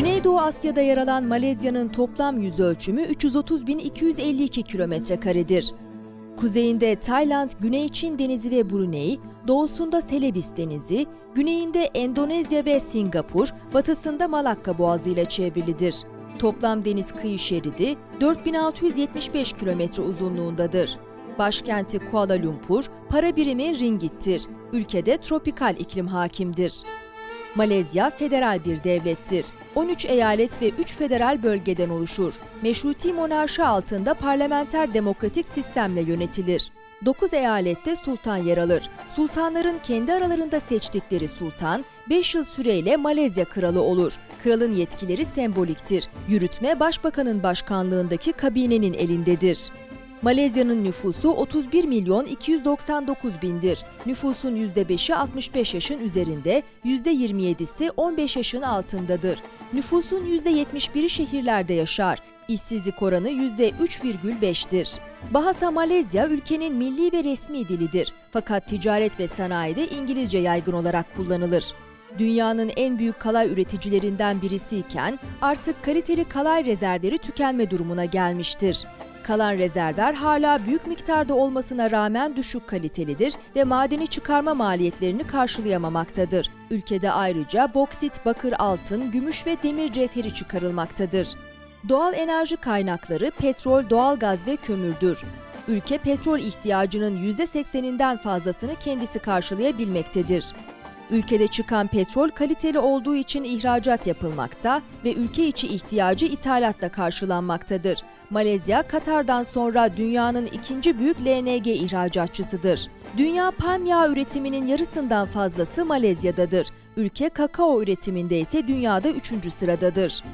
Güneydoğu Asya'da yer alan Malezya'nın toplam yüz ölçümü 330.252 kilometre karedir. Kuzeyinde Tayland, Güney Çin Denizi ve Brunei, doğusunda Celebes Denizi, güneyinde Endonezya ve Singapur, batısında Malakka Boğazı ile çevrilidir. Toplam deniz kıyı şeridi 4675 kilometre uzunluğundadır. Başkenti Kuala Lumpur, para birimi ringgittir. Ülkede tropikal iklim hakimdir. Malezya federal bir devlettir. 13 eyalet ve 3 federal bölgeden oluşur. Meşruti monarşi altında parlamenter demokratik sistemle yönetilir. 9 eyalette sultan yer alır. Sultanların kendi aralarında seçtikleri sultan 5 yıl süreyle Malezya kralı olur. Kralın yetkileri semboliktir. Yürütme başbakanın başkanlığındaki kabinenin elindedir. Malezya'nın nüfusu 31 milyon 299 bindir. Nüfusun %5'i 65 yaşın üzerinde, %27'si 15 yaşın altındadır. Nüfusun %71'i şehirlerde yaşar. İşsizlik oranı %3,5'tir. Bahasa Malezya ülkenin milli ve resmi dilidir. Fakat ticaret ve sanayide İngilizce yaygın olarak kullanılır. Dünyanın en büyük kalay üreticilerinden birisiyken artık kaliteli kalay rezervleri tükenme durumuna gelmiştir. Kalan rezervler hala büyük miktarda olmasına rağmen düşük kalitelidir ve madeni çıkarma maliyetlerini karşılayamamaktadır. Ülkede ayrıca boksit, bakır, altın, gümüş ve demir cevheri çıkarılmaktadır. Doğal enerji kaynakları petrol, doğalgaz ve kömürdür. Ülke petrol ihtiyacının %80'inden fazlasını kendisi karşılayabilmektedir. Ülkede çıkan petrol kaliteli olduğu için ihracat yapılmakta ve ülke içi ihtiyacı ithalatla karşılanmaktadır. Malezya, Katar'dan sonra dünyanın ikinci büyük LNG ihracatçısıdır. Dünya palm yağı üretiminin yarısından fazlası Malezya'dadır. Ülke kakao üretiminde ise dünyada üçüncü sıradadır.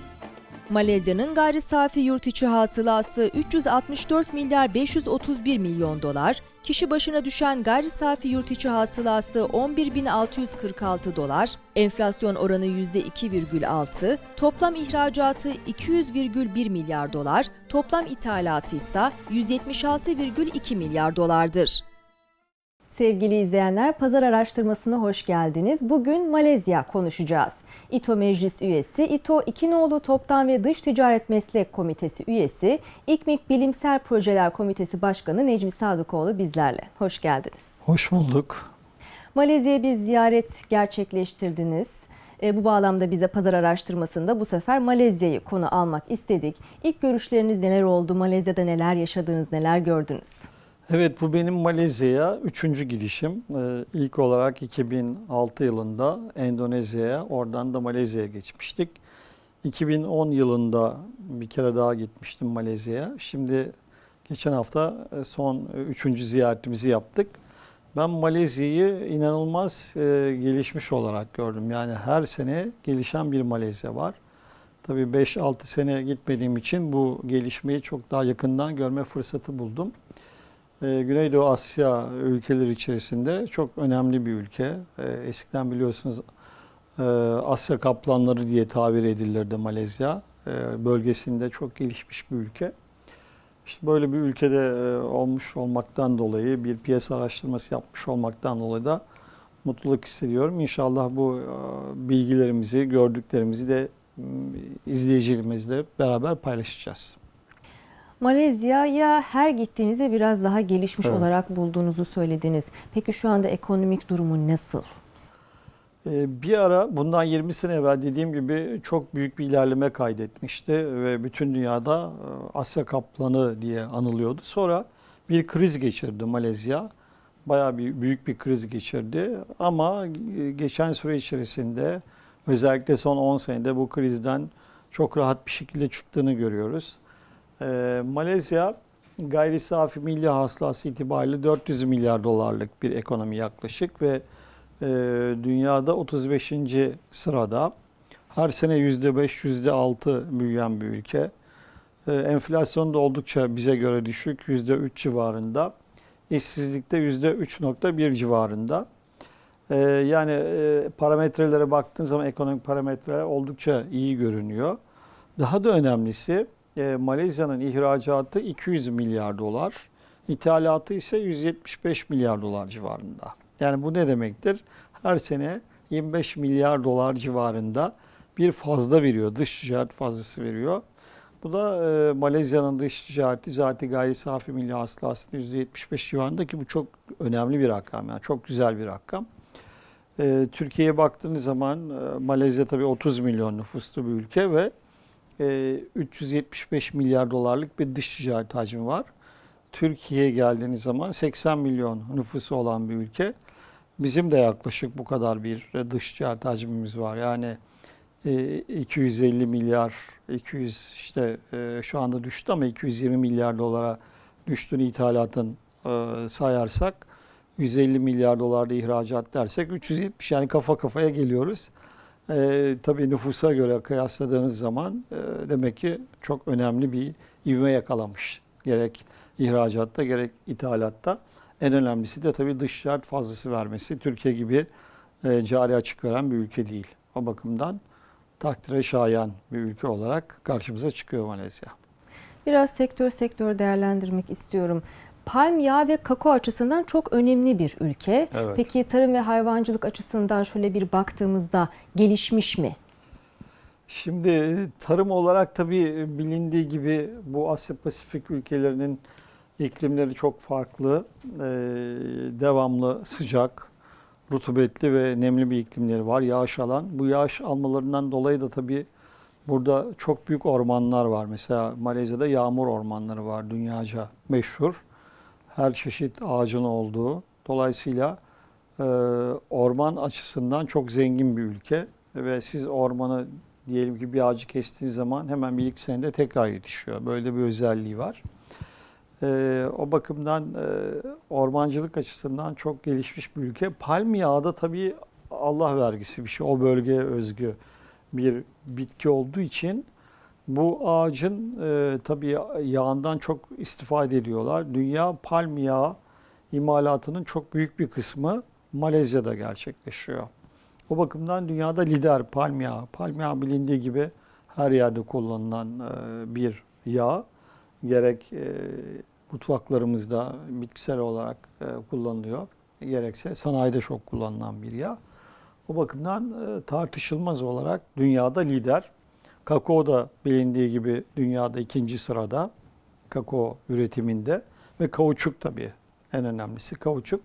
Malezya'nın gayri safi yurt içi hasılası 364 milyar 531 milyon dolar, kişi başına düşen gayri safi yurt içi hasılası 11.646 dolar, enflasyon oranı %2,6, toplam ihracatı 200,1 milyar dolar, toplam ithalatı ise 176,2 milyar dolardır. Sevgili izleyenler, pazar araştırmasına hoş geldiniz. Bugün Malezya konuşacağız. İTO Meclis Üyesi, İTO İkinoğlu Toptan ve Dış Ticaret Meslek Komitesi Üyesi, İKMİK Bilimsel Projeler Komitesi Başkanı Necmi Sadıkoğlu bizlerle. Hoş geldiniz. Hoş bulduk. Malezya'ya bir ziyaret gerçekleştirdiniz. E, bu bağlamda bize pazar araştırmasında bu sefer Malezya'yı konu almak istedik. İlk görüşleriniz neler oldu? Malezya'da neler yaşadınız, neler gördünüz? Evet bu benim Malezya'ya üçüncü gidişim. Ee, ilk olarak 2006 yılında Endonezya'ya, oradan da Malezya'ya geçmiştik. 2010 yılında bir kere daha gitmiştim Malezya'ya. Şimdi geçen hafta e, son üçüncü ziyaretimizi yaptık. Ben Malezya'yı inanılmaz e, gelişmiş olarak gördüm. Yani her sene gelişen bir Malezya var. Tabii 5-6 sene gitmediğim için bu gelişmeyi çok daha yakından görme fırsatı buldum. Ee, Güneydoğu Asya ülkeleri içerisinde çok önemli bir ülke. Ee, Eskiden biliyorsunuz e, Asya kaplanları diye tabir edilirdi Malezya. Ee, Bölgesinde çok gelişmiş bir ülke. İşte böyle bir ülkede e, olmuş olmaktan dolayı, bir piyasa araştırması yapmış olmaktan dolayı da mutluluk hissediyorum. İnşallah bu e, bilgilerimizi, gördüklerimizi de izleyicilerimizle beraber paylaşacağız. Malezya'ya her gittiğinizde biraz daha gelişmiş Evet. olarak bulduğunuzu söylediniz. Peki şu anda ekonomik durumu nasıl? Ee, Bir ara bundan 20 sene evvel dediğim gibi çok büyük bir ilerleme kaydetmişti ve bütün dünyada e, Asya kaplanı diye anılıyordu. Sonra bir kriz geçirdi Malezya. Bayağı bir büyük bir kriz geçirdi ama e, geçen süre içerisinde özellikle son 10 senede bu krizden çok rahat bir şekilde çıktığını görüyoruz. Ee, Malezya gayri safi milli hasılası itibariyle 400 milyar dolarlık bir ekonomi yaklaşık ve e, dünyada 35. sırada. Her sene %5, %6 büyüyen bir ülke. E, enflasyon da oldukça bize göre düşük, %3 civarında. İşsizlikte %3.1 civarında. E, yani e, parametrelere baktığın zaman ekonomik parametreler oldukça iyi görünüyor. Daha da önemlisi e, Malezya'nın ihracatı 200 milyar dolar, ithalatı ise 175 milyar dolar civarında. Yani bu ne demektir? Her sene 25 milyar dolar civarında bir fazla veriyor. Dış ticaret fazlası veriyor. Bu da e, Malezya'nın dış ticareti zaten gayri safi milli hasılasının %75 civarında ki bu çok önemli bir rakam. Yani çok güzel bir rakam. E, Türkiye'ye baktığınız zaman e, Malezya tabii 30 milyon nüfuslu bir ülke ve e, 375 milyar dolarlık bir dış ticaret hacmi var. Türkiye'ye geldiğiniz zaman 80 milyon nüfusu olan bir ülke. Bizim de yaklaşık bu kadar bir dış ticaret hacmimiz var. Yani e, 250 milyar, 200 işte e, şu anda düştü ama 220 milyar dolara düştüğünü ithalatın e, sayarsak 150 milyar dolarda ihracat dersek 370 yani kafa kafaya geliyoruz. E, tabii nüfusa göre kıyasladığınız zaman e, demek ki çok önemli bir ivme yakalamış. Gerek ihracatta gerek ithalatta. En önemlisi de tabii dış ticaret fazlası vermesi. Türkiye gibi e, cari açık veren bir ülke değil. O bakımdan takdire şayan bir ülke olarak karşımıza çıkıyor Malezya. Biraz sektör sektör değerlendirmek istiyorum. Palm yağı ve kakao açısından çok önemli bir ülke. Evet. Peki tarım ve hayvancılık açısından şöyle bir baktığımızda gelişmiş mi? Şimdi tarım olarak tabii bilindiği gibi bu Asya Pasifik ülkelerinin iklimleri çok farklı. Ee, devamlı sıcak, rutubetli ve nemli bir iklimleri var. Yağış alan. Bu yağış almalarından dolayı da tabii burada çok büyük ormanlar var. Mesela Malezya'da yağmur ormanları var dünyaca meşhur. Her çeşit ağacın olduğu. Dolayısıyla e, orman açısından çok zengin bir ülke ve siz ormanı diyelim ki bir ağacı kestiğiniz zaman hemen bir iki senede tekrar yetişiyor. Böyle bir özelliği var. Ee, o bakımdan e, ormancılık açısından çok gelişmiş bir ülke. Palm yağı da tabii Allah vergisi bir şey. O bölgeye özgü bir bitki olduğu için bu ağacın e, tabii yağından çok istifade ediyorlar. Dünya palm yağı imalatının çok büyük bir kısmı Malezya'da gerçekleşiyor. O bakımdan dünyada lider palm yağı. Palm yağı bilindiği gibi her yerde kullanılan e, bir yağ. Gerek e, mutfaklarımızda bitkisel olarak e, kullanılıyor. Gerekse sanayide çok kullanılan bir yağ. O bakımdan e, tartışılmaz olarak dünyada lider. Kakao da bilindiği gibi dünyada ikinci sırada kakao üretiminde ve kauçuk tabii en önemlisi kauçuk.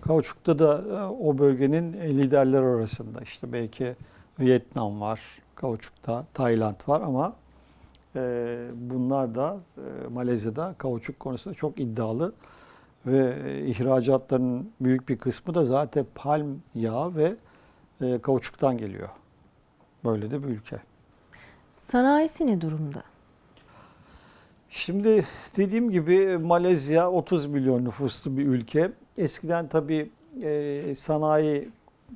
Kauçuk'ta da e, o bölgenin liderleri arasında işte belki Vietnam var, kauçukta Tayland var ama e, bunlar da e, Malezya'da kauçuk konusunda çok iddialı ve e, ihracatlarının büyük bir kısmı da zaten palm yağı ve e, kauçuktan geliyor. Böyle de bir ülke. Sanayisi ne durumda? Şimdi dediğim gibi Malezya 30 milyon nüfuslu bir ülke. Eskiden tabii e, sanayi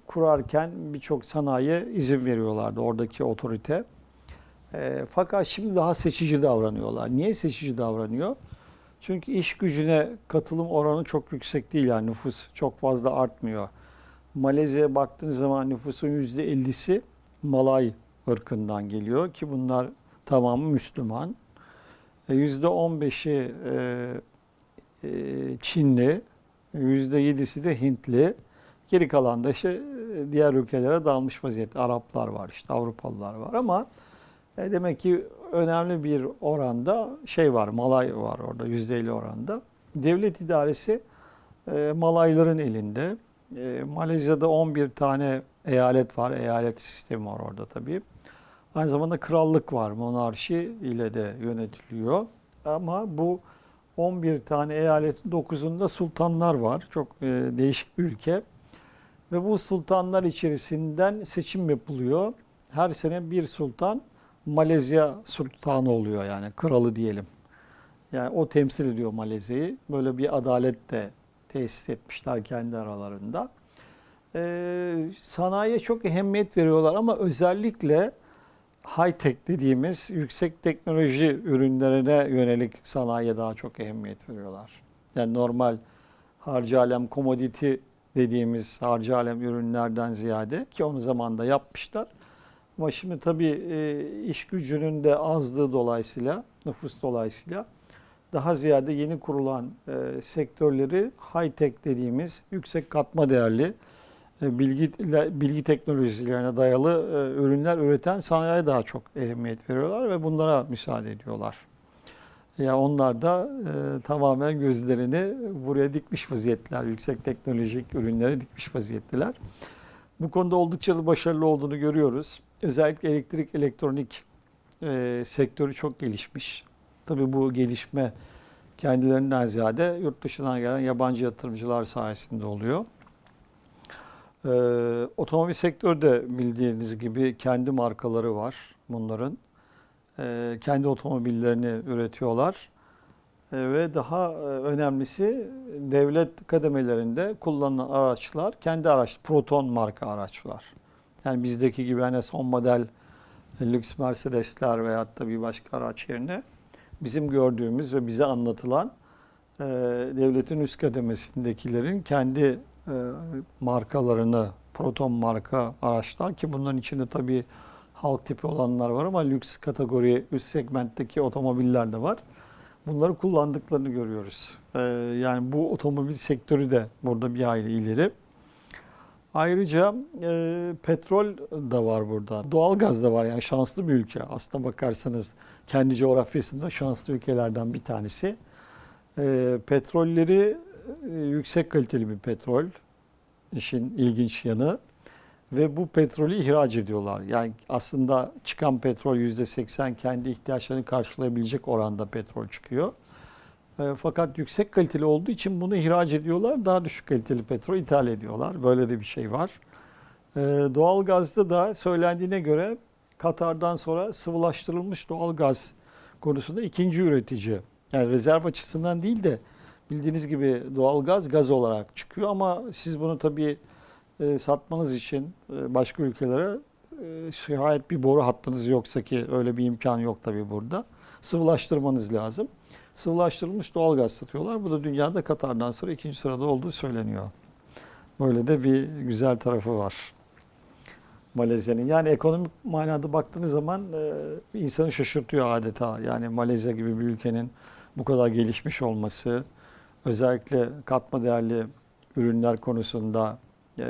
kurarken birçok sanayiye izin veriyorlardı oradaki otorite. E, fakat şimdi daha seçici davranıyorlar. Niye seçici davranıyor? Çünkü iş gücüne katılım oranı çok yüksek değil yani nüfus çok fazla artmıyor. Malezya'ya baktığınız zaman nüfusun %50'si Malay ırkından geliyor ki bunlar tamamı Müslüman. %15'i e, e, Çinli, %7'si de Hintli. Geri kalan da işte e, diğer ülkelere dağılmış vaziyette. Araplar var, işte Avrupalılar var ama e, demek ki önemli bir oranda şey var, Malay var orada %50 oranda. Devlet idaresi e, Malayların elinde. E, Malezya'da 11 tane eyalet var, eyalet sistemi var orada tabii. Aynı zamanda krallık var, monarşi ile de yönetiliyor. Ama bu 11 tane eyaletin 9'unda sultanlar var. Çok e, değişik bir ülke. Ve bu sultanlar içerisinden seçim yapılıyor. Her sene bir sultan Malezya sultanı oluyor yani kralı diyelim. Yani o temsil ediyor Malezya'yı. Böyle bir adalet de tesis etmişler kendi aralarında. Ee, sanayiye çok ehemmiyet veriyorlar ama özellikle high-tech dediğimiz yüksek teknoloji ürünlerine yönelik sanayiye daha çok ehemmiyet veriyorlar. Yani normal harcı alem commodity dediğimiz harcı alem ürünlerden ziyade ki onu zamanda yapmışlar. Ama şimdi tabii e, iş gücünün de azlığı dolayısıyla, nüfus dolayısıyla daha ziyade yeni kurulan e, sektörleri high-tech dediğimiz yüksek katma değerli bilgi bilgi teknolojilerine dayalı e, ürünler üreten sanayiye daha çok ehemmiyet veriyorlar ve bunlara müsaade ediyorlar. Ya onlar da e, tamamen gözlerini buraya dikmiş vaziyetler, yüksek teknolojik ürünlere dikmiş vaziyetteler. Bu konuda oldukça başarılı olduğunu görüyoruz. Özellikle elektrik, elektronik e, sektörü çok gelişmiş. Tabii bu gelişme kendilerinden ziyade yurt dışından gelen yabancı yatırımcılar sayesinde oluyor. Ee, otomobil sektörü de bildiğiniz gibi kendi markaları var bunların. Ee, kendi otomobillerini üretiyorlar. Ee, ve daha e, önemlisi devlet kademelerinde kullanılan araçlar kendi araç, Proton marka araçlar. Yani bizdeki gibi hani son model e, lüks Mercedesler veyahut da bir başka araç yerine bizim gördüğümüz ve bize anlatılan e, devletin üst kademesindekilerin kendi e, markalarını, Proton marka araçlar ki bunların içinde tabii halk tipi olanlar var ama lüks kategori, üst segmentteki otomobiller de var. Bunları kullandıklarını görüyoruz. E, yani bu otomobil sektörü de burada bir hayli ileri. Ayrıca e, petrol da var burada. Doğalgaz da var yani şanslı bir ülke. Aslına bakarsanız kendi coğrafyasında şanslı ülkelerden bir tanesi. E, petrolleri yüksek kaliteli bir petrol. İşin ilginç yanı. Ve bu petrolü ihraç ediyorlar. Yani aslında çıkan petrol %80 kendi ihtiyaçlarını karşılayabilecek oranda petrol çıkıyor. E, Fakat yüksek kaliteli olduğu için bunu ihraç ediyorlar. Daha düşük kaliteli petrol ithal ediyorlar. Böyle de bir şey var. E, Doğalgazda da söylendiğine göre Katar'dan sonra sıvılaştırılmış doğalgaz konusunda ikinci üretici. Yani rezerv açısından değil de bildiğiniz gibi doğalgaz gaz olarak çıkıyor ama siz bunu tabii e, satmanız için e, başka ülkelere e, şayet bir boru hattınız yoksa ki öyle bir imkan yok tabii burada. Sıvılaştırmanız lazım sıvılaştırılmış doğalgaz satıyorlar. Bu da dünyada Katar'dan sonra ikinci sırada olduğu söyleniyor. Böyle de bir güzel tarafı var. Malezya'nın. Yani ekonomik manada baktığınız zaman e, insanı şaşırtıyor adeta. Yani Malezya gibi bir ülkenin bu kadar gelişmiş olması, özellikle katma değerli ürünler konusunda e,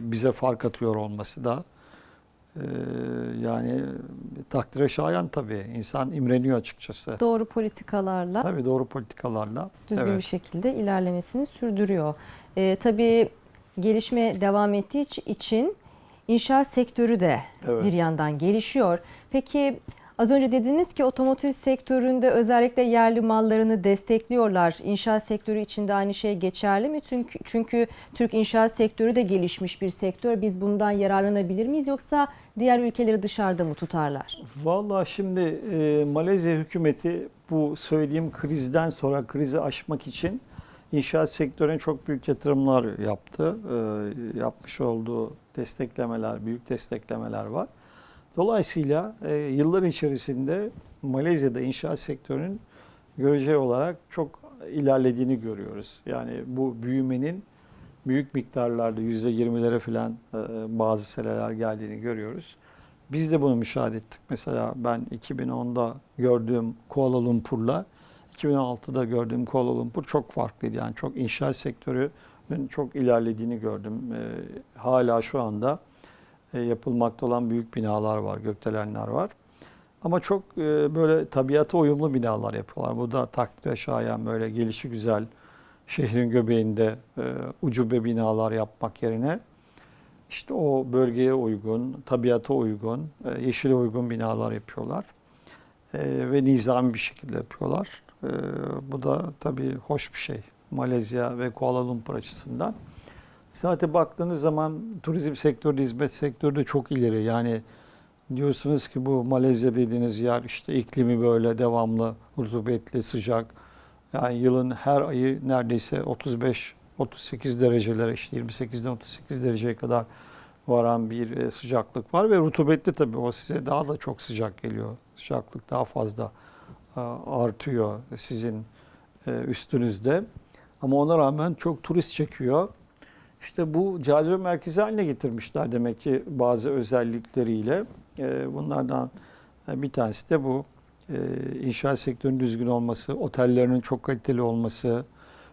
bize fark atıyor olması da e, yani takdire şayan tabii. İnsan imreniyor açıkçası. Doğru politikalarla Tabii doğru politikalarla. düzgün evet. bir şekilde ilerlemesini sürdürüyor. Ee, tabii gelişme devam ettiği iç- için inşaat sektörü de Evet. bir yandan gelişiyor. Peki az önce dediniz ki otomotiv sektöründe özellikle yerli mallarını destekliyorlar. İnşaat sektörü için de aynı şey geçerli mi? Çünkü, çünkü Türk inşaat sektörü de gelişmiş bir sektör. Biz bundan yararlanabilir miyiz yoksa diğer ülkeleri dışarıda mı tutarlar? Vallahi şimdi e, Malezya hükümeti bu söylediğim krizden sonra krizi aşmak için inşaat sektörüne çok büyük yatırımlar yaptı. E, yapmış olduğu desteklemeler, büyük desteklemeler var. Dolayısıyla e, yıllar içerisinde Malezya'da inşaat sektörünün görece olarak çok ilerlediğini görüyoruz. Yani bu büyümenin büyük miktarlarda %20'lere falan e, bazı seneler geldiğini görüyoruz. Biz de bunu müşahede ettik. Mesela ben 2010'da gördüğüm Kuala Lumpur'la 2006'da gördüğüm Kuala Lumpur çok farklıydı. Yani çok inşaat sektörünün çok ilerlediğini gördüm. E, hala şu anda yapılmakta olan büyük binalar var, gökdelenler var. Ama çok e, böyle tabiata uyumlu binalar yapıyorlar. Bu da takdire şayan böyle gelişi güzel şehrin göbeğinde e, ucube binalar yapmak yerine işte o bölgeye uygun, tabiata uygun, e, yeşile uygun binalar yapıyorlar. E, ve nizami bir şekilde yapıyorlar. E, bu da tabii hoş bir şey. Malezya ve Kuala Lumpur açısından. Zaten baktığınız zaman turizm sektörü, hizmet sektörü de çok ileri. Yani diyorsunuz ki bu Malezya dediğiniz yer işte iklimi böyle devamlı, rutubetli, sıcak. Yani yılın her ayı neredeyse 35 38 derecelere işte 28'den 38 dereceye kadar varan bir e, sıcaklık var ve rutubetli tabii o size daha da çok sıcak geliyor. Sıcaklık daha fazla e, artıyor sizin e, üstünüzde. Ama ona rağmen çok turist çekiyor. İşte bu cazibe merkezi haline getirmişler demek ki bazı özellikleriyle. E, Bunlardan bir tanesi de bu e, inşaat sektörünün düzgün olması, otellerinin çok kaliteli olması,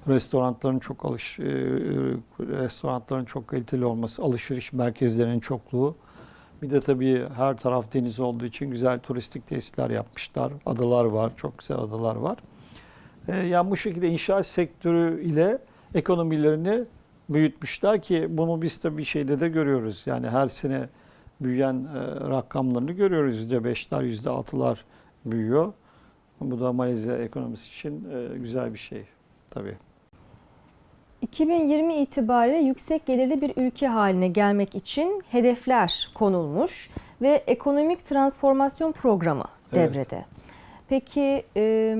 restoranların çok alış e, e, restoranların çok kaliteli olması, alışveriş merkezlerinin çokluğu. Bir de tabii her taraf deniz olduğu için güzel turistik tesisler yapmışlar. Adalar var, çok güzel adalar var. E, yani bu şekilde inşaat sektörü ile ekonomilerini büyütmüşler ki bunu biz tabii bir şeyde de görüyoruz. Yani her sene büyüyen e, rakamlarını görüyoruz. %5'ler, %6'lar büyüyor. Bu da Malezya ekonomisi için e, güzel bir şey tabii. 2020 itibariyle yüksek gelirli bir ülke haline gelmek için hedefler konulmuş ve ekonomik transformasyon programı Evet. devrede. Peki e,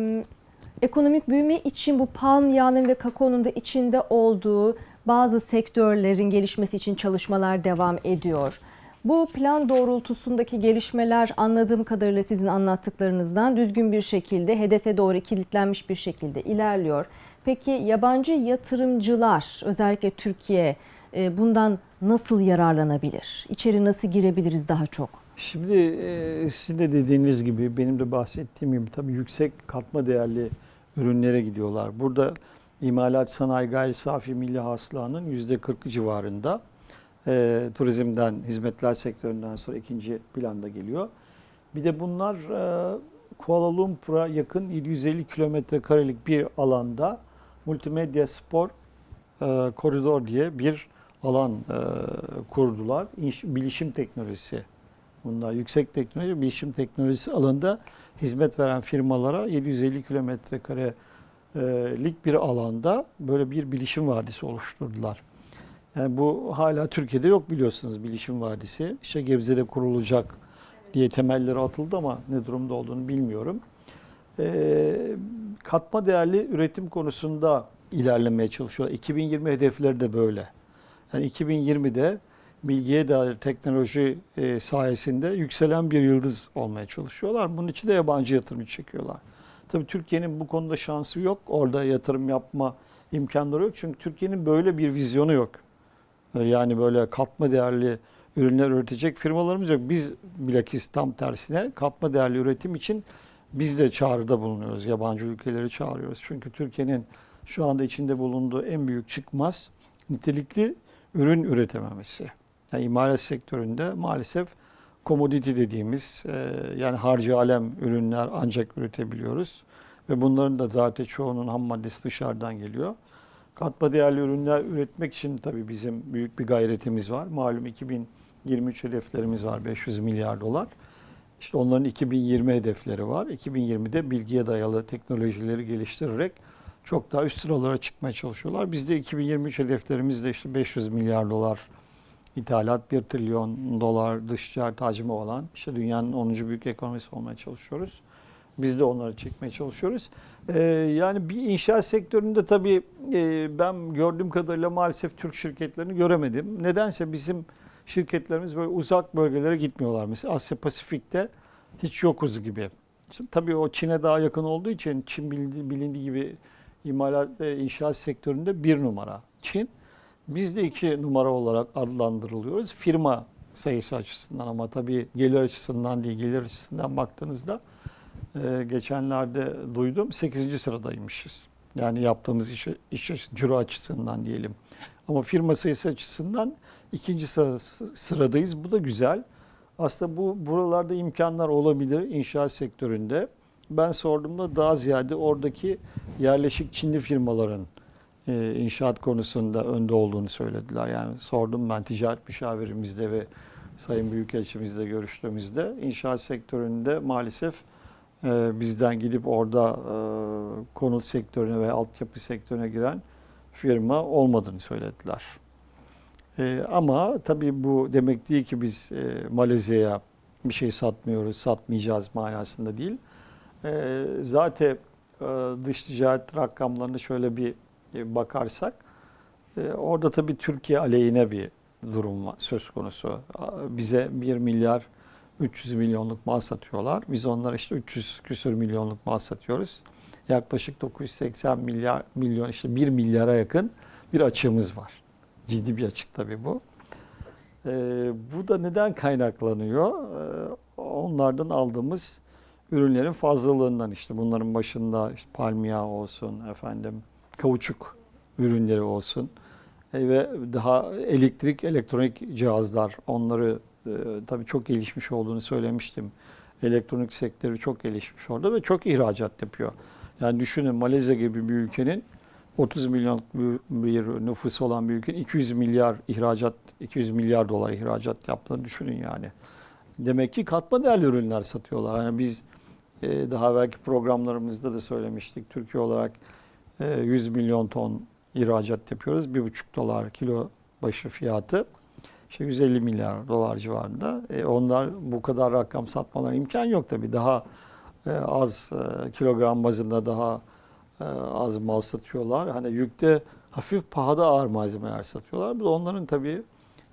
ekonomik büyüme için bu palm yağının ve kakaonun da içinde olduğu bazı sektörlerin gelişmesi için çalışmalar devam ediyor. Bu plan doğrultusundaki gelişmeler anladığım kadarıyla sizin anlattıklarınızdan düzgün bir şekilde hedefe doğru kilitlenmiş bir şekilde ilerliyor. Peki yabancı yatırımcılar özellikle Türkiye e, bundan nasıl yararlanabilir? İçeri nasıl girebiliriz daha çok? Şimdi e, sizin de dediğiniz gibi benim de bahsettiğim gibi tabii yüksek katma değerli ürünlere gidiyorlar. Burada imalat sanayi gayri safi milli hasılanın %40 civarında. E, turizmden, hizmetler sektöründen sonra ikinci planda geliyor. Bir de bunlar e, Kuala Lumpur'a yakın 750 kilometre karelik bir alanda multimedya spor e, koridor diye bir alan e, kurdular. İş, bilişim teknolojisi Bunlar yüksek teknoloji, bilişim teknolojisi alanında hizmet veren firmalara 750 kilometre karelik bir alanda böyle bir bilişim vadisi oluşturdular. Yani bu hala Türkiye'de yok biliyorsunuz bilişim vadisi. İşte Gebze'de kurulacak diye temelleri atıldı ama ne durumda olduğunu bilmiyorum. Ee, katma değerli üretim konusunda ilerlemeye çalışıyor. 2020 hedefleri de böyle. Yani 2020'de bilgiye dair teknoloji e, sayesinde yükselen bir yıldız olmaya çalışıyorlar. Bunun için de yabancı yatırım çekiyorlar. Tabii Türkiye'nin bu konuda şansı yok. Orada yatırım yapma imkanları yok. Çünkü Türkiye'nin böyle bir vizyonu yok. E, Yani böyle katma değerli ürünler üretecek firmalarımız yok. Biz bilakis tam tersine katma değerli üretim için biz de çağrıda bulunuyoruz. Yabancı ülkeleri çağırıyoruz. Çünkü Türkiye'nin şu anda içinde bulunduğu en büyük çıkmaz nitelikli ürün üretememesi. Yani imalat sektöründe maalesef komoditi dediğimiz e, yani harcı alem ürünler ancak üretebiliyoruz. Ve bunların da zaten çoğunun ham maddesi dışarıdan geliyor. Katma değerli ürünler üretmek için tabii bizim büyük bir gayretimiz var. Malum 2023 hedeflerimiz var 500 milyar dolar. İşte onların 2020 hedefleri var. 2020'de bilgiye dayalı teknolojileri geliştirerek çok daha üst sıralara çıkmaya çalışıyorlar. Biz de 2023 hedeflerimizde işte 500 milyar dolar ithalat, 1 trilyon dolar dış ticaret hacmi olan işte dünyanın 10. büyük ekonomisi olmaya çalışıyoruz. Biz de onları çekmeye çalışıyoruz. Ee, yani bir inşaat sektöründe tabii e, ben gördüğüm kadarıyla maalesef Türk şirketlerini göremedim. Nedense bizim şirketlerimiz böyle uzak bölgelere gitmiyorlar. Mesela Asya Pasifik'te hiç yokuz gibi. Şimdi tabii o Çin'e daha yakın olduğu için Çin bilindiği, bilindiği gibi imalat e, inşaat sektöründe bir numara Çin. Biz de iki numara olarak adlandırılıyoruz. Firma sayısı açısından ama tabii gelir açısından değil, gelir açısından baktığınızda e, geçenlerde duydum 8. sıradaymışız. Yani yaptığımız iş, iş ciro açısından diyelim. Ama firma sayısı açısından ikinci sıra, sıradayız. Bu da güzel. Aslında bu buralarda imkanlar olabilir inşaat sektöründe. Ben sorduğumda daha ziyade oradaki yerleşik Çinli firmaların e, inşaat konusunda önde olduğunu söylediler. Yani sordum ben ticaret müşavirimizle ve Sayın Büyükelçimizle görüştüğümüzde inşaat sektöründe maalesef e, bizden gidip orada e, konut sektörüne ve altyapı sektörüne giren firma olmadığını söylediler. E, ama tabii bu demek değil ki biz e, Malezya'ya bir şey satmıyoruz, satmayacağız manasında değil. E, zaten e, dış ticaret rakamlarını şöyle bir bakarsak e, orada tabii Türkiye aleyhine bir durum söz konusu. Bize 1 milyar 300 milyonluk mal satıyorlar. Biz onlara işte 300 küsür milyonluk mal satıyoruz. Yaklaşık 980 milyar milyon işte 1 milyara yakın bir açığımız var. Ciddi bir açık tabii bu. Ee, bu da neden kaynaklanıyor? Ee, onlardan aldığımız ürünlerin fazlalığından işte bunların başında işte palmiye olsun efendim kauçuk ürünleri olsun e, ve daha elektrik, elektronik cihazlar onları e, tabii çok gelişmiş olduğunu söylemiştim. Elektronik sektörü çok gelişmiş orada ve çok ihracat yapıyor. Yani düşünün Malezya gibi bir ülkenin 30 milyon bir nüfusu olan bir ülkenin 200 milyar ihracat 200 milyar dolar ihracat yaptığını düşünün yani. Demek ki katma değerli ürünler satıyorlar. Yani biz e, daha belki programlarımızda da söylemiştik. Türkiye olarak 100 milyon ton ihracat yapıyoruz. 1,5 dolar kilo başı fiyatı. İşte 150 milyar dolar civarında. E, onlar bu kadar rakam satmaları imkan yok tabii. Daha e, az e, kilogram bazında daha e, az mal satıyorlar. Hani yükte hafif pahada ağır malzemeler satıyorlar. Bu da onların tabii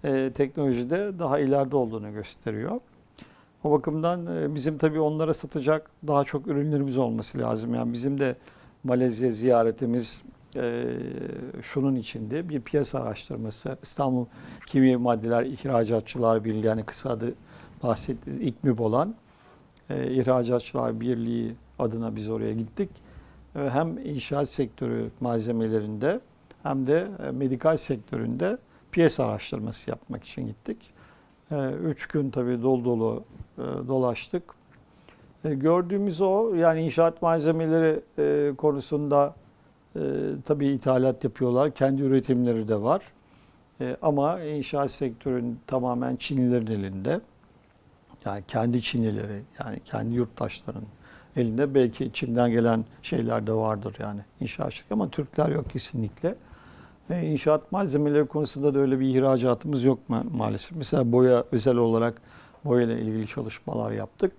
e, teknolojide daha ileride olduğunu gösteriyor. O bakımdan e, bizim tabii onlara satacak daha çok ürünlerimiz olması lazım. Yani bizim de Malezya ziyaretimiz e, şunun içinde bir piyasa araştırması. İstanbul Kimya Maddeler İhracatçılar Birliği yani kısa adı bahsettiğimiz İKMİB olan e, İhracatçılar Birliği adına biz oraya gittik. E, hem inşaat sektörü malzemelerinde hem de e, medikal sektöründe piyasa araştırması yapmak için gittik. E, Üç gün tabii dolu dolu e, dolaştık. E, Gördüğümüz o yani inşaat malzemeleri e, konusunda e, tabii ithalat yapıyorlar. Kendi üretimleri de var. E, Ama inşaat sektörün tamamen Çinlilerin elinde. Yani kendi Çinlileri yani kendi yurttaşların elinde belki Çin'den gelen şeyler de vardır yani inşaatçılık ama Türkler yok kesinlikle. Ve inşaat malzemeleri konusunda da öyle bir ihracatımız yok ma- maalesef. Mesela boya özel olarak boya ile ilgili çalışmalar yaptık.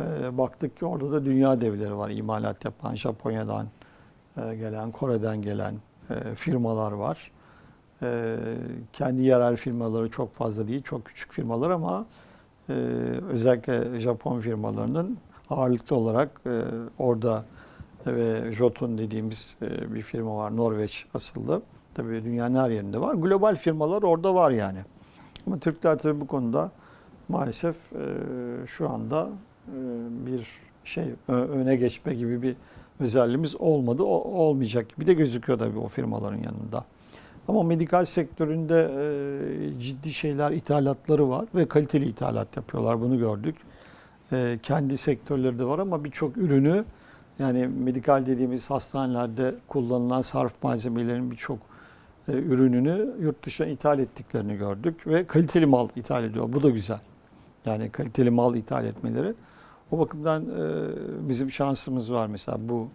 Ee, baktık ki orada da dünya devleri var. İmalat yapan Japonya'dan e, gelen, Kore'den gelen e, firmalar var. E, kendi yerel firmaları çok fazla değil, çok küçük firmalar ama özellikle Japon firmalarının ağırlıklı olarak orada ve Jotun dediğimiz bir firma var. Norveç asıllı. Tabii dünyanın her yerinde var. Global firmalar orada var yani. Ama Türkler tabii bu konuda maalesef şu anda bir şey öne geçme gibi bir özelliğimiz olmadı. O, olmayacak gibi de gözüküyor tabii o firmaların yanında. Ama medikal sektöründe e, ciddi şeyler, ithalatları var ve kaliteli ithalat yapıyorlar. Bunu gördük. E, kendi sektörleri de var ama birçok ürünü yani medikal dediğimiz hastanelerde kullanılan sarf malzemelerinin birçok e, ürününü yurt dışına ithal ettiklerini gördük ve kaliteli mal ithal ediyor. Bu da güzel. Yani kaliteli mal ithal etmeleri. O bakımdan e, bizim şansımız var mesela bu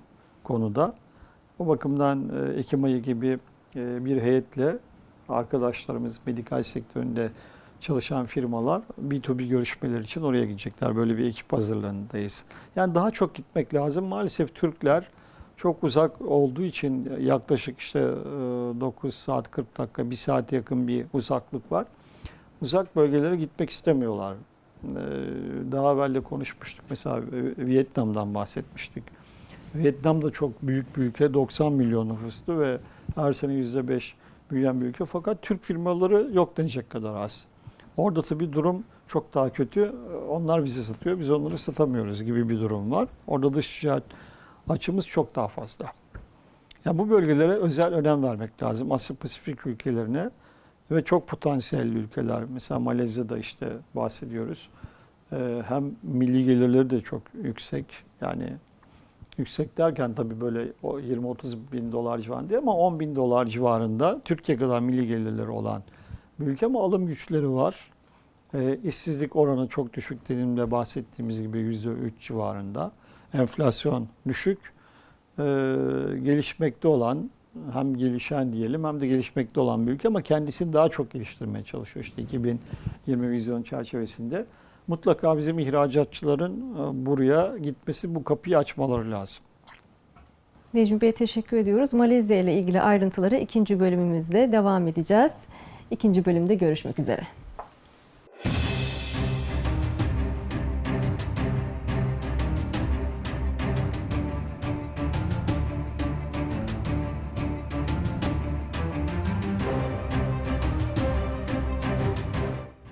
konuda. O bakımdan e, Ekim ayı gibi e, bir heyetle arkadaşlarımız medikal sektöründe çalışan firmalar B2B görüşmeler için oraya gidecekler. Böyle bir ekip hazırlığındayız. Yani daha çok gitmek lazım. Maalesef Türkler çok uzak olduğu için yaklaşık işte e, 9 saat 40 dakika, 1 saate yakın bir uzaklık var. Uzak bölgelere gitmek istemiyorlar. E, Daha evvel de konuşmuştuk. Mesela e, Vietnam'dan bahsetmiştik. Vietnam da çok büyük bir ülke. 90 milyon nüfuslu ve her sene %5 büyüyen bir ülke. Fakat Türk firmaları yok denecek kadar az. Orada tabii durum çok daha kötü. Onlar bizi satıyor, biz onları satamıyoruz gibi bir durum var. Orada dış ticaret açımız çok daha fazla. Yani bu bölgelere özel önem vermek lazım. Asya Pasifik ülkelerine ve çok potansiyelli ülkeler. Mesela Malezya'da işte bahsediyoruz. Ee, hem milli gelirleri de çok yüksek. Yani yüksek derken tabii böyle o 20-30 bin dolar civarında ama 10 bin dolar civarında Türkiye kadar milli gelirleri olan bir ülke ama alım güçleri var. Ee, işsizlik oranı çok düşük dediğim de bahsettiğimiz gibi %3 civarında. Enflasyon düşük. Ee, gelişmekte olan hem gelişen diyelim hem de gelişmekte olan bir ülke ama kendisini daha çok geliştirmeye çalışıyor. İşte 2020 vizyon çerçevesinde mutlaka bizim ihracatçıların e, buraya gitmesi bu kapıyı açmaları lazım. Necmi Bey teşekkür ediyoruz. Malezya ile ilgili ayrıntıları ikinci bölümümüzde devam edeceğiz. İkinci bölümde görüşmek üzere.